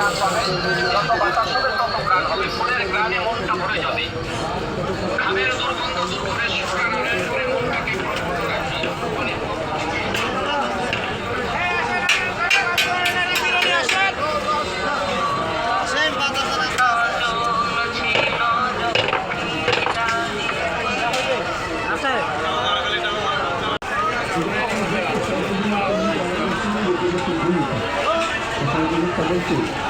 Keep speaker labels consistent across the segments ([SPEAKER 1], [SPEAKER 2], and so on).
[SPEAKER 1] প্রাণ পাবে যত তত প্রাণ হবে ফুলের গ্রামে মনটা ভরে যাবে ঘামের দুর্গন্ধ দূর করে মনে পানি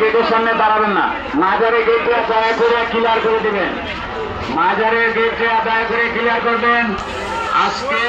[SPEAKER 1] গেটের সামনে দাঁড়াবেন না। মাজারে গেটে দয়া করে ক্লিয়ার করে দিবেন। মাজারের গেটে দয়া করে ক্লিয়ার করবেন। আজকে